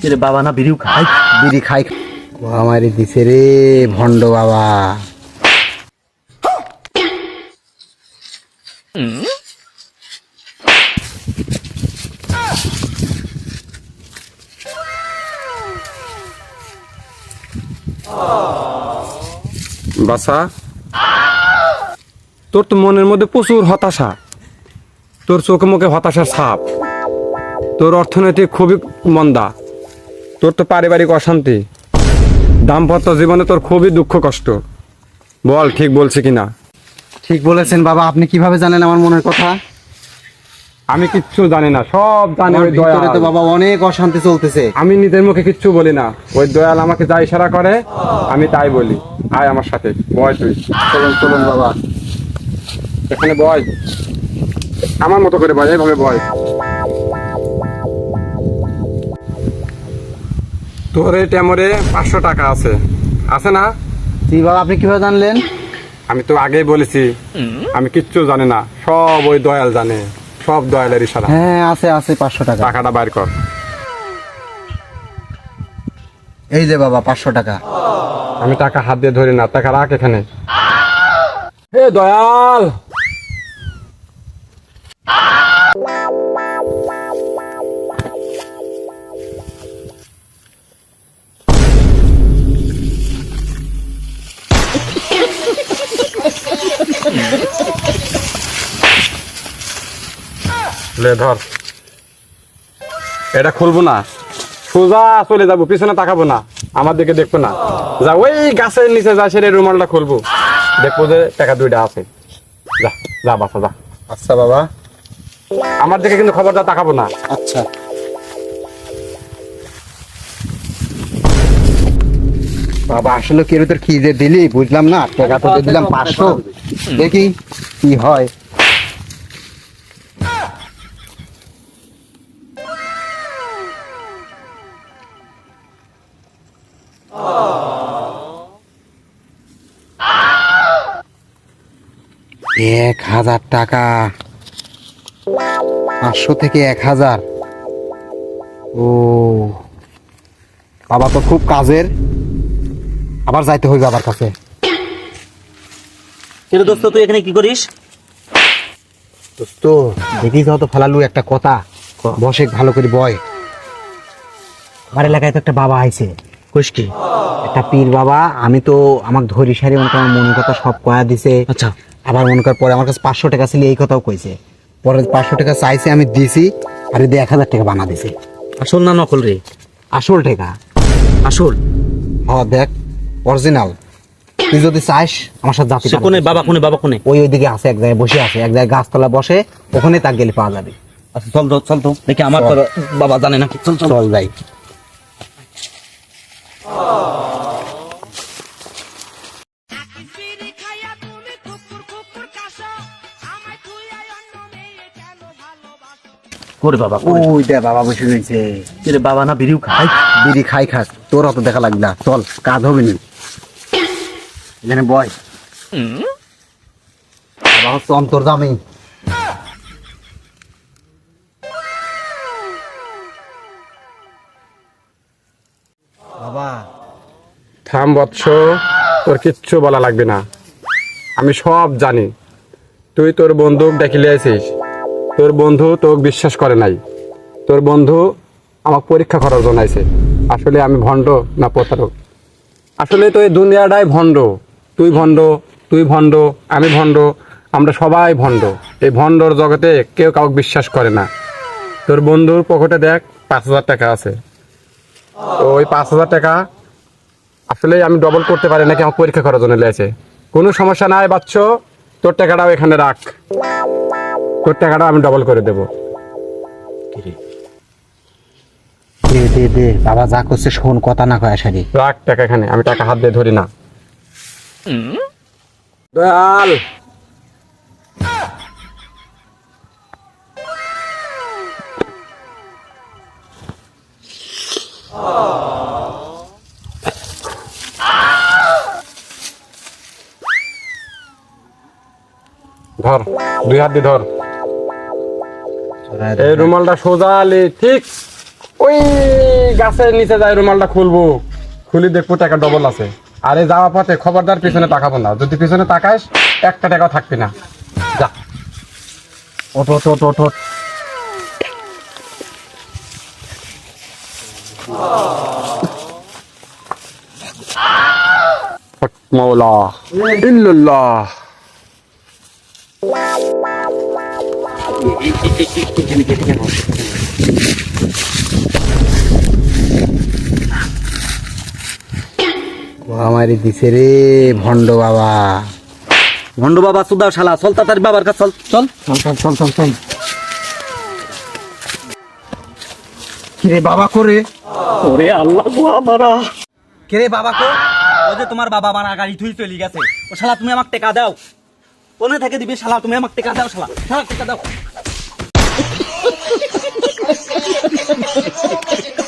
কিরে বাবা না বিড়িও খাই। বিড়ি খাই। আমারে দিছে রে ভণ্ড বাবা। বাসা তোর তো মনের মধ্যে প্রচুর হতাশা। তোর চোখে মুখে হতাশার ছাপ। তোর অর্থনৈতিক খুবই মন্দা। তোর তো পারিবারিক অশান্তি। দাম্পত্য জীবনে তোর খুবই দুঃখ কষ্ট। বল ঠিক বলছি কিনা ঠিক বলেছেন বাবা আপনি কীভাবে জানেন আমার মনের কথা? আমি কিচ্ছু জানি না সব জানি আমার ওই ভিতরে দয়াল। তো বাবা অনেক অশান্তি চলতেছে। আমি নিজের মুখে কিচ্ছু বলি না। ওই দয়াল আমাকে যা ইশারা করে আমি তাই বলি। আয় আমার সাথে বয় তুই। চলুন চলুন বাবা। এখানে বয়। আমার মতো করে বয় এইভাবে বয়। তোর এই টেমরে পাঁচশো টাকা আছে। আছে না? জি বাবা আপনি কীভাবে জানলেন? আমি তো আগেই বলেছি। আমি কিচ্ছু জানি না। সব ওই দয়াল জানে। সব দয়ালের ইশারা। হ্যাঁ আছে আছে পাঁচশো টাকা। টাকাটা বাইর কর। এই যে বাবা পাঁচশো টাকা। আমি টাকা হাত দিয়ে ধরি না। টাকা রাখ এখানে। হে দয়াল! লে ধর। এটা খুলবো না। সোজা চলে যাব পিছনে তাকাবো না। আমার দিকে দেখব না। যা ওই গাছের নিচে যা সেরে রুমালটা খুলবো। দেখব যে টাকা দুইটা আছে। যা যা বাসা যা। আচ্ছা বাবা। আমার দিকে কিন্তু খবরটা তাকাবো না। আচ্ছা। বাবা আসলে কেউ তোর কি যে দিলি বুঝলাম না। টাকা তো দিলাম পাঁচশো। দেখি কি হয়। এক হাজার টাকা। পাঁচশো থেকে এক হাজার। ও বাবা তো খুব কাজের। আবার যাইতে হইবে বাবার কাছে। দোস্ত তুই এখানে কি করিস? তো দেখি যাও তো ফালালু একটা কথা। বসে ভালো করে বয়। আমার এলাকায় তো একটা বাবা আইছে। কইস কি? একটা পীর বাবা আমি তো আমাকে ধরি সারি মনে আমার মনের কথা সব কয়া দিছে। আচ্ছা। আবার মনে কর পরে আমার কাছে পাঁচশো টাকা ছিল এই কথাও কইছে। পরে পাঁচশো টাকা চাইছে আমি দিছি আর এদের এক হাজার টাকা বানা দিছে। আসল না নকল রে? আসল টাকা। আসল? হ দেখ অরিজিনাল তুই যদি চাস আমার সাথে যাতে সে কোনে? বাবা কোনে? বাবা কোনে? ওই ওইদিকে আছে এক জায়গায় বসে আছে এক জায়গায় গাছতলা বসে ওখানে তাক গেলে পাওয়া যাবে। আচ্ছা চল তো চল তো। দেখি আমার তো বাবা জানে না চল চল। চল যাই। করে বাবা করে ওই দে বাবা বসে রয়েছে। কিরে বাবা না বিড়িও খাই বিড়ি খাই খাস তোর অত দেখা লাগবে না। চল কাজ হবে নি। এখানে বয়। বাবা হচ্ছে অন্তর্জামী বাবা। থাম বৎস তোর কিচ্ছু বলা লাগবে না। আমি সব জানি। তুই তোর বন্ধুক দেখিলে আছিস তোর বন্ধু তোকে বিশ্বাস করে নাই। তোর বন্ধু আমাকে পরীক্ষা করার জন্য আইছে। আসলে আমি ভণ্ড না প্রতারক। আসলে তো এই দুনিয়াটাই ভণ্ড। তুই ভণ্ড তুই ভণ্ড, আমি ভণ্ড, আমরা সবাই ভণ্ড। এই ভণ্ডর জগতে কেউ কাউকে বিশ্বাস করে না। তোর বন্ধুর পকেটে দেখ, পাঁচ হাজার টাকা আছে। তো ওই পাঁচ হাজার টাকা আসলে আমি ডবল করতে পারি নাকি আমার পরীক্ষা করার জন্য লেগেছে। কোনো সমস্যা নাই বাচ্চ, তোর টাকাটাও এখানে রাখ। তোর টাকাটা আমি ডবল করে দেবো। দে দে দে বাবা যা করছে শোন কথা না কয় সারি রাখ টাকা এখানে আমি টাকা হাত দিয়ে ধরি না। দয়াল! ধর দুই হাত দিয়ে ধর। এই রুমালটা সোজা আলি ঠিক। ওই গাছের নিচে যাই রুমালটা খুলবো। খুলি দেখব টাকা ডবল আছে। আরে যাওয়া পথে খবরদার পিছনে তাকাবো না। যদি পিছনে তাকাস একটা টাকাও থাকবি না। যা। ওঠ ওঠ ওঠ ওঠ ওঠ। মৌলা ইল্লাল্লাহ। আমারই দিছে রে ভণ্ড বাবা। ভন্ড বাবা সুদাও শালা চল তাড়াতাড়ি বাবার কাছে চল। চল। চল চল চল চল চল। কিরে বাবা করে ওরে আল্লাহ গো আমারা। কে রে বাবা কো? ও যে তোমার বাবা মারা গাড়ি থুই চলে গেছে। ও শালা তুমি আমাকে টাকা দাও। কোনে থেকে দিবে শালা? তুমি আমাকে টাকা দাও শালা। শালা টাকা দাও। oh my god.